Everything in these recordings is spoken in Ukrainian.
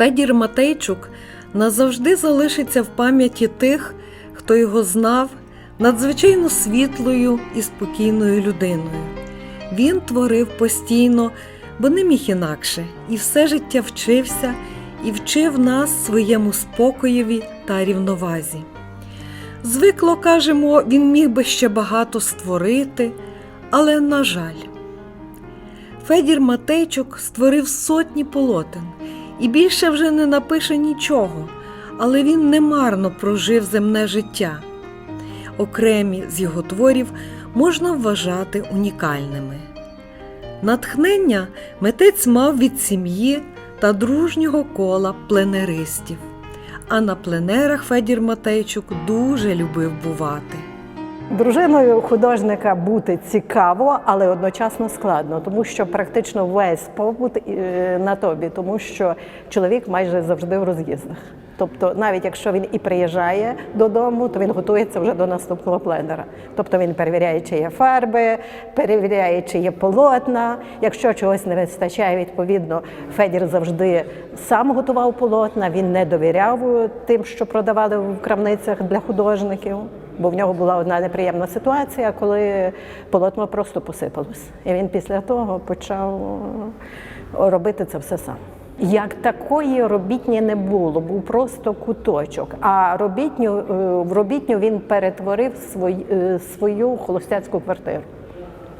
Федір Матейчук назавжди залишиться в пам'яті тих, хто його знав надзвичайно світлою і спокійною людиною. Він творив постійно, бо не міг інакше, і все життя вчився і вчив нас своєму спокоєві та рівновазі. Звикло кажемо, він міг би ще багато створити, але на жаль. Федір Матейчук створив сотні полотен і більше вже не напише нічого, але він немарно прожив земне життя. Окремі з його творів можна вважати унікальними. Натхнення митець мав від сім'ї та дружнього кола пленеристів. А на пленерах Федір Матейчук дуже любив бувати. Дружиною художника бути цікаво, але одночасно складно, тому що практично весь побут е, на тобі, тому що чоловік майже завжди в роз'їздах. Тобто, навіть якщо він і приїжджає додому, то він готується вже до наступного пленера. Тобто він перевіряє, чи є фарби, перевіряє, чи є полотна. Якщо чогось не вистачає, відповідно, Федір завжди сам готував полотна. Він не довіряв тим, що продавали в крамницях для художників. Бо в нього була одна неприємна ситуація, коли полотно просто посипалось. І він після того почав робити це все сам. Як такої робітні не було, був просто куточок. А робітню, е, в робітню він перетворив свою, е, свою холостяцьку квартиру.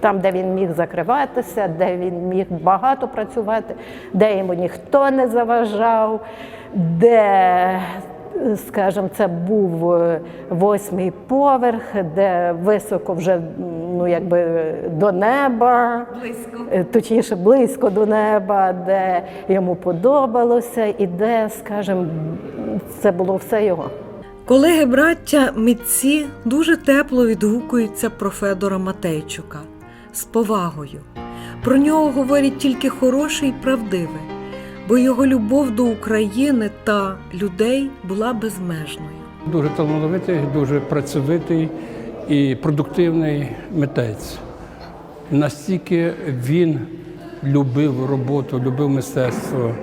Там, де він міг закриватися, де він міг багато працювати, де йому ніхто не заважав, де скажімо, це був е, восьмий поверх, де високо вже ну, якби до неба, близько. точніше близько до неба, де йому подобалося, і де, скажімо, це було все його. Колеги браття митці дуже тепло відгукуються про Федора Матейчука з повагою. Про нього говорять тільки хороше і правдиве, бо його любов до України та людей була безмежною. Дуже талановитий, дуже працьовитий і продуктивний митець. Настільки він любив роботу, любив мистецтво.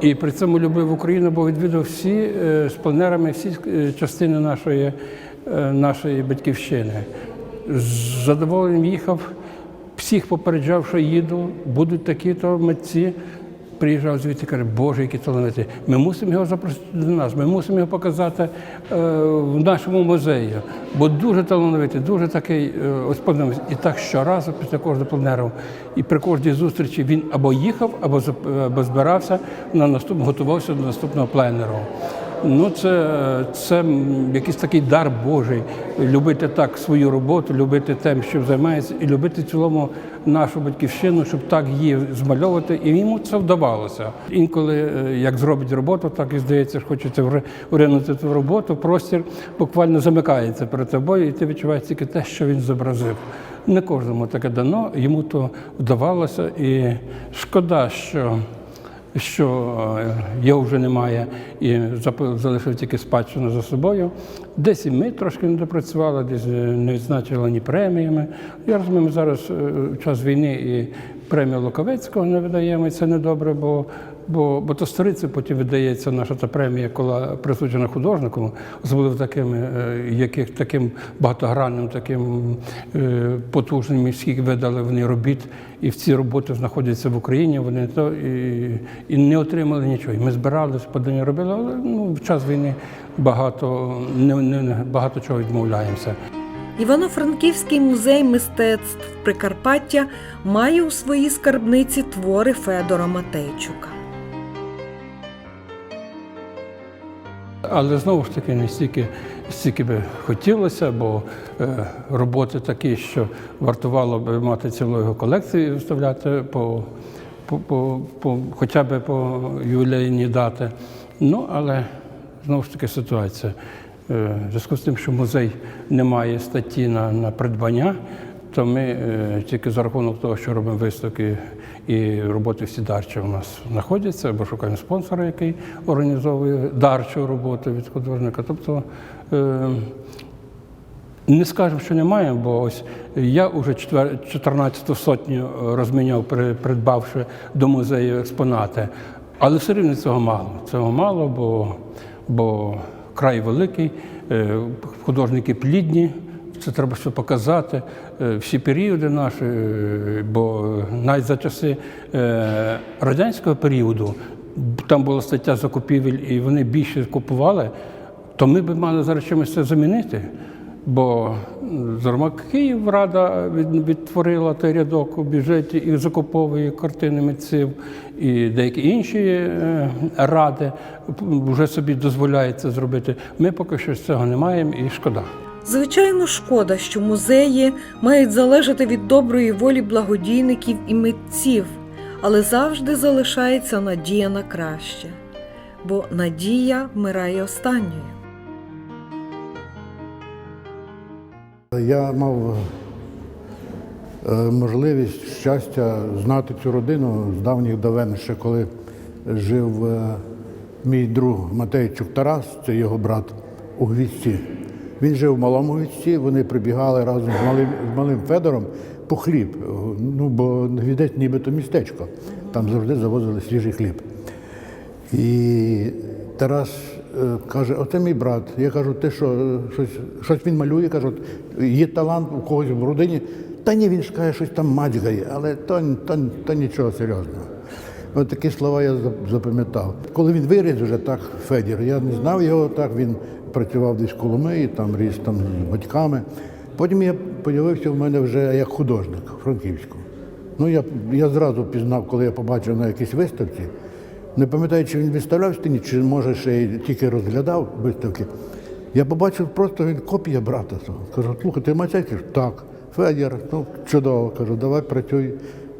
І при цьому любив Україну, бо відвідав всі е, з пленерами всі е, частини нашої, е, нашої батьківщини. З задоволенням їхав, всіх попереджав, що їду, будуть такі-то митці. Приїжджав звідти каже, Боже, які талановиті. Ми мусимо його запросити до нас, ми мусимо його показати е, в нашому музеї. Бо дуже талановитий, дуже такий е, ось. І так щоразу після кожного пленеру, і при кожній зустрічі він або їхав, або, збирався на наступ, готувався до наступного пленеру. Ну, це, це якийсь такий дар Божий. Любити так свою роботу, любити тим, що займається, і любити в цілому нашу батьківщину, щоб так її змальовувати. І йому це вдавалося. Інколи, е, як зробить роботу, так і здається, хочеться вринути ту роботу, простір буквально замикається перед тобою, і ти відчуваєш тільки те, що він зобразив. Не кожному таке дано, йому то вдавалося. І шкода, що що е, його вже немає і залишив тільки спадщину за собою. Десь і ми трошки не допрацювали, десь е, не відзначили ні преміями. Я розумію, ми зараз е, час війни і премію Луковецького не видаємо, і це недобре, бо, бо, бо то сториця потім видається наша та премія, коли присуджена художнику, особливо таким, е, яких таким багатогранним, таким е, потужним, скільки видали вони робіт, і всі роботи знаходяться в Україні. Вони то і, і не отримали нічого. І ми збирались, подання робили, але ну, в час війни багато не, не багато чого відмовляємося. Івано-Франківський музей мистецтв Прикарпаття має у своїй скарбниці твори Федора Матейчука. Але знову ж таки не стільки, стільки би хотілося, бо е, роботи такі, що вартувало би мати цілу його колекцію і виставляти по, по, по, по, хоча б по ювілейні дати. Ну, але знову ж таки ситуація. Е, в зв'язку з тим, що музей не має статті на, на придбання, то ми е, тільки за рахунок того, що робимо виставки і роботи всі дарчі у нас знаходяться, або шукаємо спонсора, який організовує дарчу роботу від художника. Тобто е, не скажемо, що немає, бо ось я вже 14 сотню розміняв, придбавши до музею експонати. Але все рівно цього мало. Цього мало, бо, бо край великий, е, художники плідні. Це треба все показати. Е, Всі періоди наші, е, бо навіть за часи радянського періоду там була стаття закупівель, і вони більше купували, то ми б мали зараз чимось це замінити. Бо зокрема Київрада від- відтворила той рядок у бюджеті і закуповує картини митців, і деякі інші е, ради вже собі дозволяють це зробити. Ми поки що цього не маємо і шкода. Звичайно, шкода, що музеї мають залежати від доброї волі благодійників і митців, але завжди залишається надія на краще, бо надія вмирає останньою. Я мав е, можливість щастя знати цю родину з давніх давен, ще коли жив е, мій друг Матейчук Тарас, це його брат у Гвісті. Він жив в малому Гвісті, вони прибігали разом з малим, з малим Федором по хліб. Ну, бо Гвідець нібито містечко. Там завжди завозили свіжий хліб. І Тарас каже: оце мій брат. Я кажу, ти що, е, щось, щось він малює? Кажу, є талант у когось в родині. Та ні, він ж щось там мачгає, але то, то, то нічого серйозного. От такі слова я запам'ятав. Коли він виріс вже так, Федір, я не знав його так, він працював десь в Коломиї, там ріс там з батьками. Потім я з'явився в мене вже як художник Франківську. Ну, я, я зразу пізнав, коли я побачив на якійсь виставці. Не пам'ятаю, чи він виставляв стіні, чи може ще тільки розглядав виставки. Я побачив просто він копія брата. Кажу, слухай, ти мацейкиш? Так. Федір, ну чудово. Кажу, давай працюй,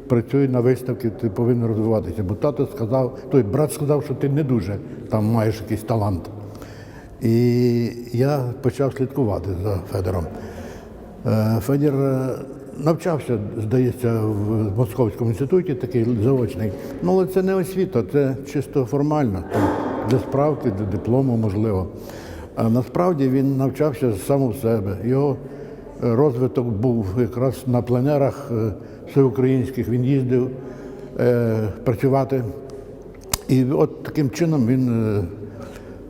працюй на виставці, ти повинен розвиватися. Бо тато сказав, той брат сказав, що ти не дуже там маєш якийсь талант. І я почав слідкувати за Федором. Е, Федір е, навчався, здається, в Московському інституті, такий заочний. Ну, але це не освіта, це чисто формально, для справки, для диплому, можливо. А насправді він навчався сам у себе. Його е, розвиток був якраз на пленерах е, всеукраїнських. Він їздив е, працювати. І от таким чином він е,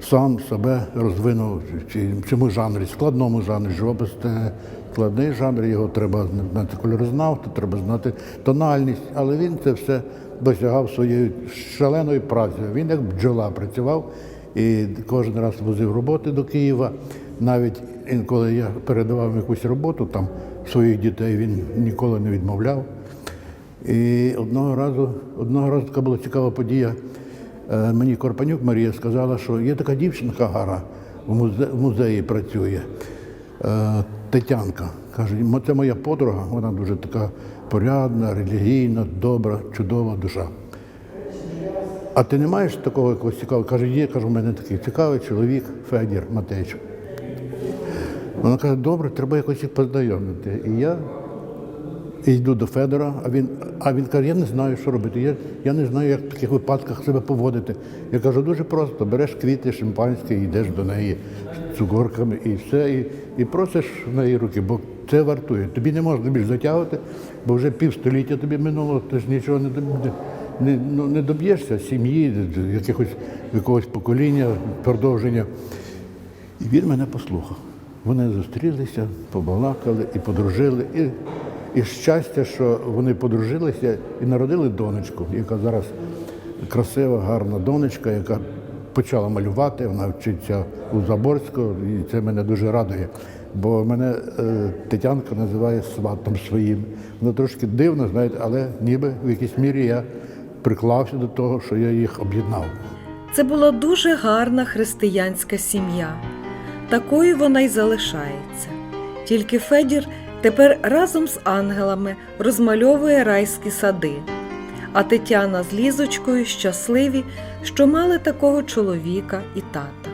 сам себе розвинув в цьому жанрі, складному жанрі. Живопис це складний жанр, його треба знати кольорознавство, треба знати тональність, але він це все досягав своєю шаленою працею. Він як бджола працював і кожен раз возив роботи до Києва. Навіть інколи я передавав якусь роботу там своїх дітей, він ніколи не відмовляв. І одного разу, одного разу така була цікава подія. Е, Мені Корпанюк Марія сказала, що є така дівчинка гара в музеї працює. Тетянка. Каже, це моя подруга, вона дуже така порядна, релігійна, добра, чудова душа. А ти не маєш такого якогось цікавого? Каже, є, кажу, в мене такий цікавий чоловік Федір Матейчук. Вона каже, добре, треба якось їх познайомити. І я йду до Федора, а він, а він каже, я не знаю, що робити. Я, я не знаю, як в таких випадках себе поводити. Я кажу, дуже просто, береш квіти, шампанське, і йдеш до неї з цукорками і все, і, і просиш в неї руки, бо це вартує. Тобі не можна більш затягувати, бо вже півстоліття тобі минуло, ти ж нічого не, доб- не, ну, не доб'єшся сім'ї, якихось якогось покоління, продовження. І він мене послухав. Вони зустрілися, побалакали і подружили. І, і щастя, що вони подружилися і народили донечку, яка зараз красива, гарна донечка, яка почала малювати, вона вчиться у Заборську, і це мене дуже радує. Бо мене е, Тетянка називає сватом своїм. Воно трошки дивно, знаєте, але ніби в якійсь мірі я приклався до того, що я їх об'єднав. Це була дуже гарна християнська сім'я. Такою вона й залишається. Тільки Федір тепер разом з ангелами розмальовує райські сади. А Тетяна з Лізочкою щасливі, що мали такого чоловіка і тата.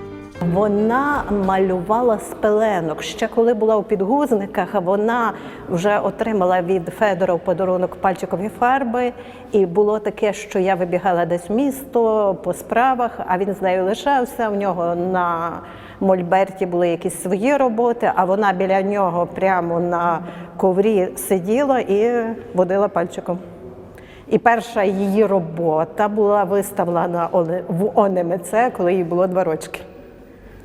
Вона малювала з пеленок. Ще коли була у підгузниках, вона вже отримала від Федора подарунок пальчикові фарби. І було таке, що я вибігала десь в місто по справах, а він з нею лишався. У нього на Мольберті були якісь свої роботи, а вона біля нього прямо на коврі сиділа і водила пальчиком. І перша її робота була виставлена в ОНМЦ, коли їй було два рочки.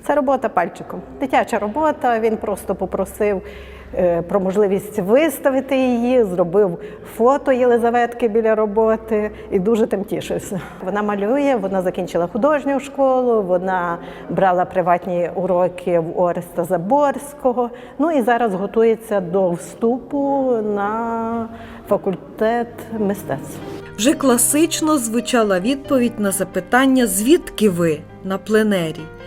Це робота пальчиком. Дитяча робота. Він просто попросив е, про можливість виставити її, зробив фото Єлизаветки біля роботи і дуже тим тішився. Вона малює, вона закінчила художню школу, вона брала приватні уроки в Ореста Заборського. Ну і зараз готується до вступу на факультет мистецтв. Вже класично звучала відповідь на запитання, звідки ви на пленері.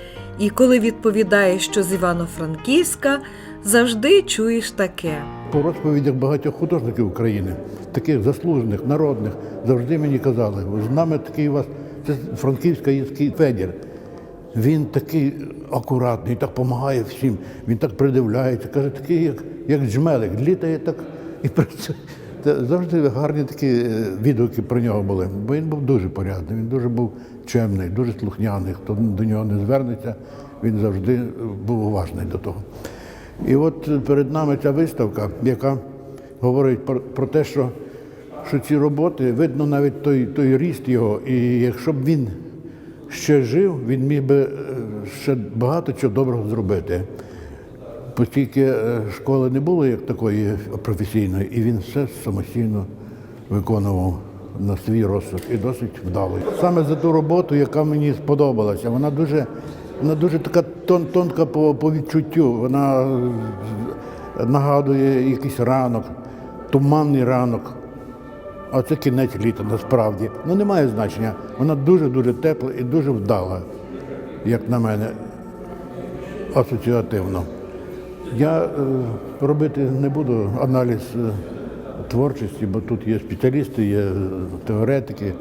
І коли відповідаєш, що з Івано-Франківська, завжди чуєш таке. По розповідях багатьох художників України, таких заслужених, народних, завжди мені казали, з нами такий у вас, це франківська єський Федір. Він такий акуратний, так допомагає всім, він так придивляється, каже, такий, як, як джмелик, літає так і працює. Завжди гарні такі е, відгуки про нього були. Бо він був дуже порядний, він дуже був чемний, дуже слухняний. Хто до нього не звернеться, він завжди був уважний до того. І от перед нами ця виставка, яка говорить про, про те, що, що ці роботи, видно навіть той, той ріст його, і якщо б він ще жив, він міг би е, ще багато чого доброго зробити. Оскільки е, школи не було як такої професійної, і він все самостійно виконував на свій розсуд і досить вдало. Саме за ту роботу, яка мені сподобалася, вона дуже, вона дуже така тон, тонка по, по відчуттю. Вона нагадує якийсь ранок, туманний ранок. А це кінець літа насправді. Ну немає значення. Вона дуже-дуже тепла і дуже вдала, як на мене, асоціативно. Я е, робити не буду аналіз е, творчості, бо тут є спеціалісти, є е, теоретики,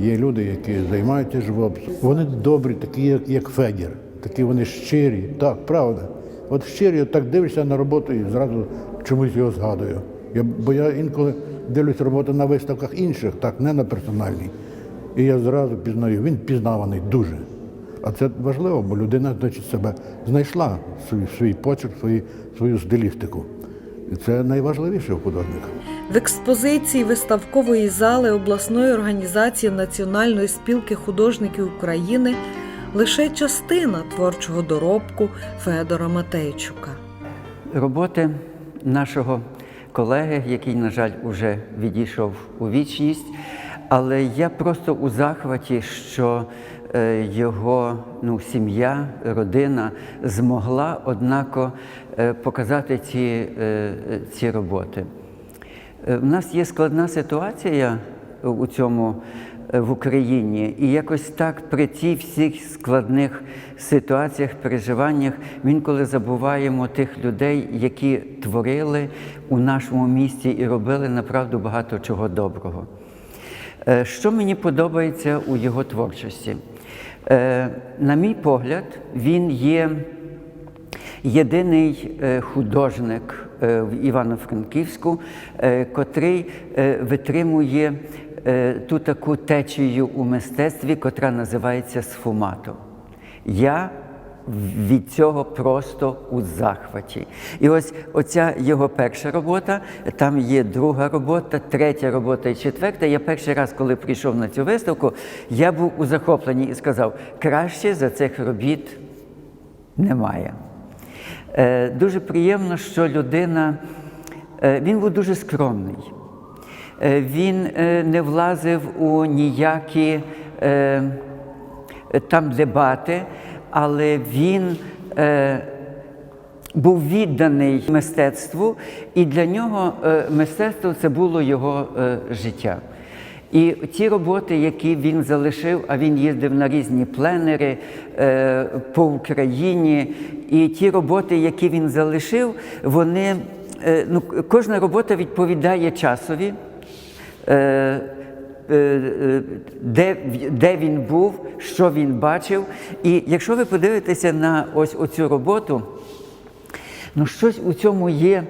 є люди, які займаються живописом. Вони добрі, такі, як, Федір, такі вони щирі. Так, правда. От щирі, от так дивишся на роботу і зразу чомусь його згадую. Я, бо я інколи дивлюсь роботу на виставках інших, так, не на персональній. І я зразу пізнаю, він пізнаваний дуже. А це важливо, бо людина значить, себе знайшла свій, свій почерк, свої, свою стилістику. І це найважливіше у художника. В експозиції виставкової зали обласної організації Національної спілки художників України лише частина творчого доробку Федора Матейчука. роботи нашого колеги, який, на жаль, уже відійшов у вічність. Але я просто у захваті, що е, його ну, сім'я, родина змогла однако е, показати ці, е, ці роботи. В нас є складна ситуація у цьому в Україні, і якось так при цих всіх складних ситуаціях, переживаннях, ми інколи забуваємо тих людей, які творили у нашому місті і робили направду багато чого доброго. Е, Що мені подобається у його творчості? Е, На мій погляд, він є єдиний е, художник в Івано-Франківську, котрий витримує ту таку течію у мистецтві, котра називається сфумато. Я від цього просто у захваті. І ось оця його перша робота, там є друга робота, третя робота і четверта. Я перший раз, коли прийшов на цю виставку, я був у захопленні і сказав, краще за цих робіт немає. Е, Дуже приємно, що людина, е, він був дуже скромний. Е, Він е, не влазив у ніякі е, там дебати, але він е, був відданий мистецтву, і для нього е, мистецтво це було його е, життя. І ті роботи, які він залишив, а він їздив на різні пленери е, по Україні, і ті роботи, які він залишив, вони е, ну, кожна робота відповідає часові. Е, де, де він був, що він бачив. І якщо ви подивитеся на ось оцю роботу, ну щось у цьому є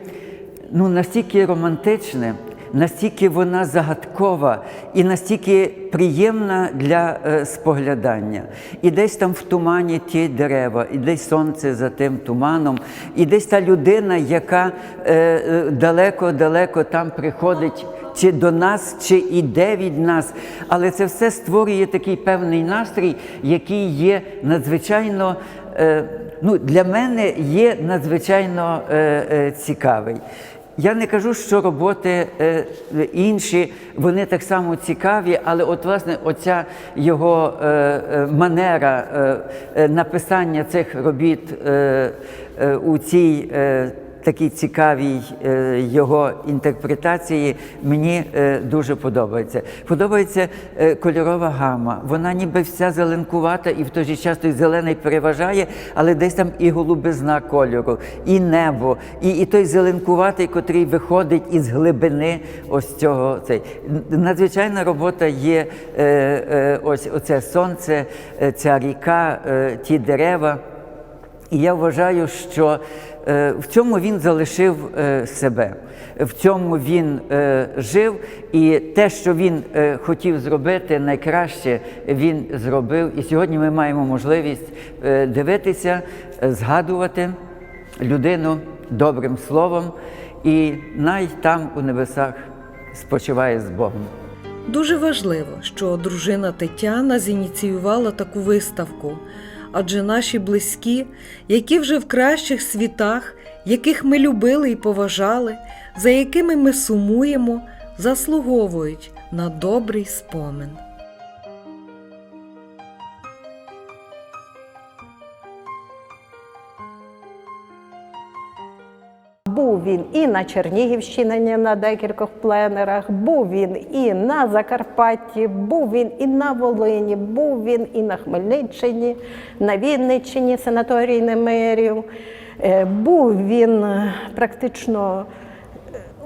ну, настільки романтичне, настільки вона загадкова і настільки приємна для е, споглядання. І десь там в тумані ті дерева, і десь сонце за тим туманом, і десь та людина, яка е, е, далеко-далеко там приходить чи до нас, чи іде від нас. Але це все створює такий певний настрій, який є надзвичайно. е, Ну, для мене є надзвичайно е, е, цікавий. Я не кажу, що роботи інші, вони так само цікаві, але от власне оця його манера написання цих робіт у цій такій цікавій е, його інтерпретації мені е, дуже подобається. Подобається е, кольорова гама. Вона ніби вся зеленкувата і в той же час той зелений переважає, але десь там і голубизна кольору, і небо, і, і той зеленкуватий, котрий виходить із глибини ось цього. Цей. Надзвичайна робота є ось оце сонце, ця ріка, ті дерева. І я вважаю, що в цьому він залишив е, себе, в цьому він е, жив, і те, що він е, хотів зробити найкраще, він зробив. І сьогодні ми маємо можливість е, дивитися, е, згадувати людину добрим словом, і най там у небесах спочиває з Богом. Дуже важливо, що дружина Тетяна зініціювала таку виставку, адже наші близькі, які вже в кращих світах, яких ми любили і поважали, за якими ми сумуємо, заслуговують на добрий спомин. Він і на Чернігівщині на декількох пленерах, був він і на Закарпатті, був він і на Волині, був він і на Хмельниччині, на Вінниччині, санаторій Немирів. Е, Був він е, практично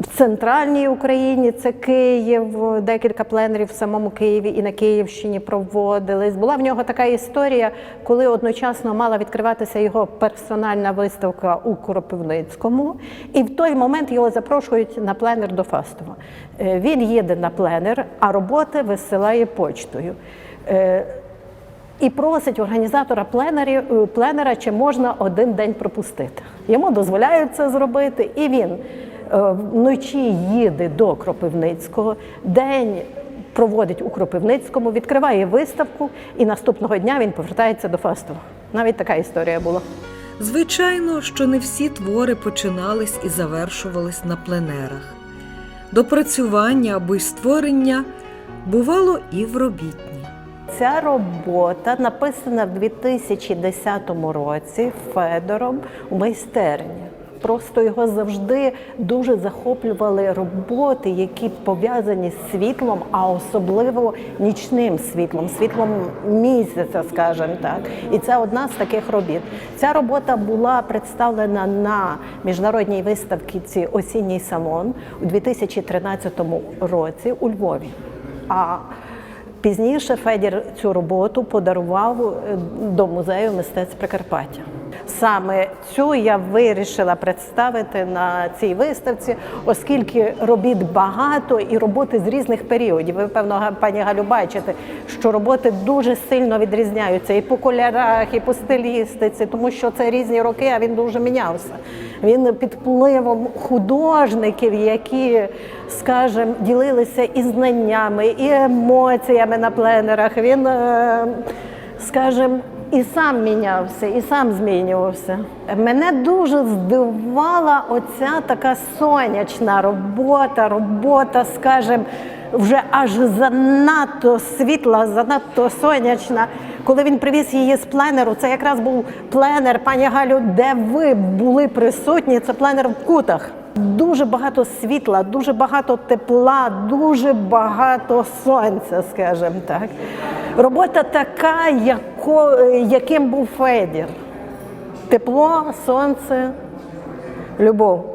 в центральній Україні це Київ, декілька пленерів в самому Києві і на Київщині проводились. Була в нього така історія, коли одночасно мала відкриватися його персональна виставка у Кропивницькому, і в той момент його запрошують на пленер до Фастова. Е, Він їде на пленер, а роботи висилає почтою. Е, і просить організатора пленері, е, пленера, чи можна один день пропустити. Йому дозволяють це зробити, і він вночі їде до Кропивницького, день проводить у Кропивницькому, відкриває виставку, і наступного дня він повертається до Фастова. Навіть така історія була. Звичайно, що не всі твори починались і завершувались на пленерах. Допрацювання або й створення бувало і в робітні. Ця робота написана в 2010 році Федором у майстерні. Просто його завжди дуже захоплювали роботи, які пов'язані з світлом, а особливо нічним світлом, світлом місяця, скажімо так. І це одна з таких робіт. Ця робота була представлена на міжнародній виставці Осінній салон у 2013 році у Львові. А Пізніше Федір цю роботу подарував е, до музею мистецтв Прикарпаття. Саме цю я вирішила представити на цій виставці, оскільки робіт багато і роботи з різних періодів. Ви певно, пані Галю, бачите, що роботи дуже сильно відрізняються і по кольорах, і по стилістиці, тому що це різні роки, а він дуже мінявся. Він під впливом художників, які, скажімо, ділилися і знаннями, і емоціями на пленерах. Він, е, скажімо, і сам мінявся, і сам змінювався. Мене дуже здивувала оця така сонячна робота, робота, скажімо, вже аж занадто світла, занадто сонячна. Коли він привіз її з пленеру, це якраз був пленер, пані Галю, де ви були присутні, це пленер в кутах. Дуже багато світла, дуже багато тепла, дуже багато сонця, скажімо так. Робота така, яко, яким був Федір. Тепло, сонце, любов.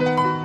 you